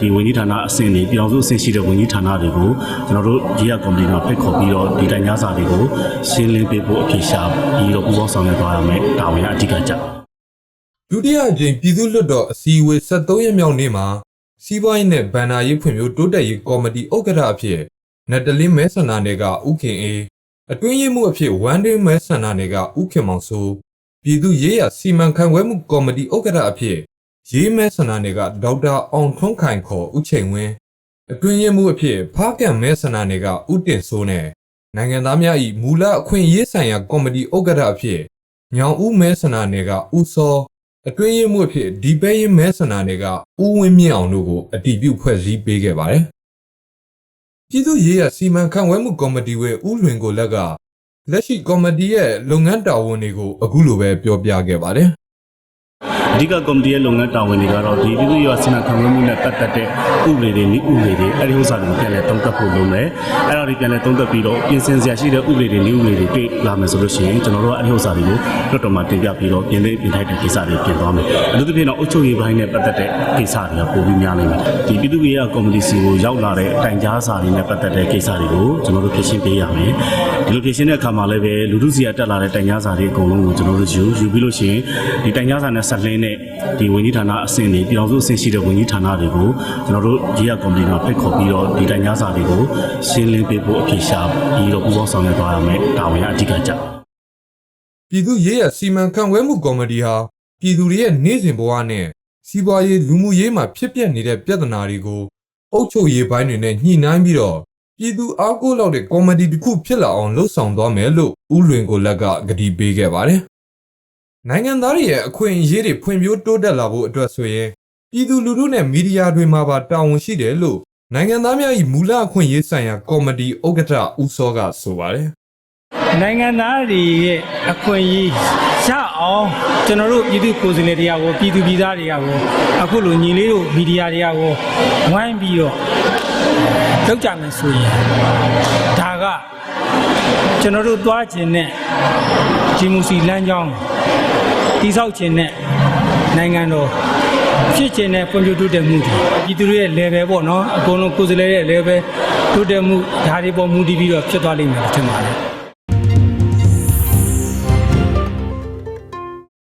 ဒီဝန်ကြီးဌာနအဆင့်တွေပြည်အောင်စုအဆင့်ရှိတဲ့ဝန်ကြီးဌာနတွေကိုကျွန်တော်တို့ရေးရကော်မတီမှာဖိတ်ခေါ်ပြီးတော့ဒီတိုင်ကြားစာတွေကိုရှင်းလင်းပေးဖို့အဖြေရှာပြီးတော့ပူးပေါင်းဆောင်ရွက်သွားရမယ်တာဝန်ကအဓိကကျတယ်ဒုတိယအကြိမ်ပြည်သူ့လွှတ်တော်အစည်းအဝေး73ရက်မြောက်နေ့မှာစီးပွားရေးနဲ့ဗန္နာရေးဖွံ့ဖြိုးတိုးတက်ရေးကော်မတီဥက္ကဋ္ဌအဖြစ်နတလင်းမဲဆန္ဒနယ်ကဥခင်အေးအတွင်းရေးမှုအဖြစ်ဝမ်ဒင်းမဲဆန္ဒနယ်ကဥခင်မောင်စိုးပြည်သူ့ရေးရစီမံခန့်ခွဲမှုကော်မတီဥက္ကဋ္ဌအဖြစ် ရေးမဲဆန္ဒနယ်ကဒေါက်တာအောင်ထွန်းခိုင်ခေါ်ဦးချိန်ဝင်းအတွင်းရေးမှုအဖြစ်ဖားကံမဲဆန္ဒနယ်ကဥတင်စိုးနဲ့နိုင်ငံသားများ၏မူလအခွင့်အရေးဆိုင်ရာကော်မတီဥက္ကဋ္ဌအဖြစ်ညောင်ဦးမဲဆန္ဒနယ်ကဥစောအတွင်းရေးမှုအဖြစ်ဒီပဲရင်မဲဆန္ဒတွေကဦးဝင်းမြင့်အောင်တို့ကိုအတည်ပြုဖွဲ့စည်းပေးခဲ့ပါတယ်။ပြည်သူ့ရေးရစီမံခန့်ခွဲမှုကော်မတီဝဲဦးလွင်ကိုလက်ကလက်ရှိကော်မတီရဲ့လုပ်ငန်းတာဝန်တွေကိုအခုလိုပဲပြောပြခဲ့ပါတယ်။ အဓိကကော်မတီရဲ့လုပ်ငန်းတာဝန်တွေကတော့ဒီပြည်သူ့ရေးစီမံခန့်ခွဲမှုနဲ့ပတ်သက်တဲ့ဥပဒေတွေနည်းဥပဒေတွေအဲဒီဥစ္စာတွေကိုပြန်လည်သုံးသပ်ဖို့လုပ်မယ်။အဲ့ဒါတွေပြန်လည်သုံးသပ်ပြီးတော့ပြင်ဆင်စရာရှိတဲ့ဥပဒေတွေနည်းဥပဒေတွေတွေ့လာမယ်ဆိုလို့ရှိရင်ကျွန်တော်တို့ကအဲဒီဥစ္စာတွေကိုလွှတ်တော်မှာတင်ပြပြီးတော့ပြင်သိပြင်ထိုက်တဲ့ကိစ္စတွေပြင်သွားမယ်။အထူးသဖြင့်တော့အုပ်ချုပ်ရေးပိုင်းနဲ့ပတ်သက်တဲ့ကိစ္စတွေကပိုပြီးများနေတယ်။ဒီပြည်သူ့ရေးကော်မတီစီကိုရောက်လာတဲ့တိုင်ကြားစာတွေနဲ့ပတ်သက်တဲ့ကိစ္စတွေကိုကျွန်တော်တို့ဖြည့်ရှင်းပေးရမယ်။ ဒီလိုဖြည့်ရှင်းတဲ့အခါမှာလည်းပဲလူထုစီကတက်လာတဲ့တိုင်ကြားစာတွေအကုန်လုံးကိုကျွန်တော်တို့ယူယူပြီးလို့ရှိရင်ဒီတိုင်ကြားစာနဲ့ဆက်လင်းတဲ့ဒီဝန်ကြီးဌာနအဆင့်တွေပြည်အောင်စုအဆင့်ရှိတဲ့ဝန်ကြီးဌာနတွေကိုကျွန်တော်တို့ရေးရကော်မတီမှာဖိတ်ခေါ်ပြီးတော့ဒီတိုင်ကြားစာတွေကိုရှင်းလင်းပေးဖို့အဖြေရှာပြီးတော့ပူးပေါင်းဆောင်ရွက်သွားရမယ်တာဝန်ကအဓိကကျတယ်ပြည်သူ့ရေးရစီမံခန့်ခွဲမှုကော်မတီဟာပြည်သူတွေရဲ့နေ့စဉ်ဘဝနဲ့စီးပွားရေးလူမှုရေးမှာဖြစ်ပျက်နေတဲ့ပြဿနာတွေကိုအုပ်ချုပ်ရေးပိုင်းတွေနဲ့ညှိနှိုင်းပြီးတော့ ပြည်သူအားကိုးလောက်တဲ့ကော်မတီတစ်ခုဖြစ်လာအောင်လှုပ်ဆောင်သွားမယ်လို့ဦးလွင်ကိုလက်ကကတိပေးခဲ့ပါတယ်။နိုင်ငံသားတွေရဲ့အခွင့်အရေးတွေဖွံ့ဖြိုးတိုးတက်လာဖို့အတွက်ဆိုရင်ပြည်သူလူထုနဲ့မီဒီယာတွေမှာပါတာဝန်ရှိတယ်လို့နိုင်ငံသားများ၏မူလအခွင့်အရေးဆိုင်ရာကော်မတီဥက္ကဋ္ဌဦးစောကဆိုပါတယ်နိုင်ငံသားတွေရဲ့အခွင့်အရေးရအောင်ကျွန်တော်တို့ပြည်သူကိုယ်စားလှယ်တွေကရောပြည်သူပြည်သားတွေကရောအခုလိုညီလေးတို့မီဒီယာတွေကရောဝိုင်းပြီးတော့ လောက်ကြမယ်ဆိုရင်ဒါကကျွန်တော်တို့သွားခြင်းနဲ့ဂျီမူစီလမ်းကြောင်းတိဆောက်ခြင်းနဲ့နိုင်ငံတော်ဖြစ်ခြင်းနဲ့ဖွံ့ဖြိုးတိုးတက်မှုတွေပြည်သူတွေရဲ့ level ပေါ့နော်အကုန်လုံးကိုယ်စားလှယ်ရဲ့ level တိုးတက်မှုဒါတွေပေါ်မူတည်ပြီးတော့ဖြစ်သွားလိမ့်မယ်လို့ထင်ပါတယ်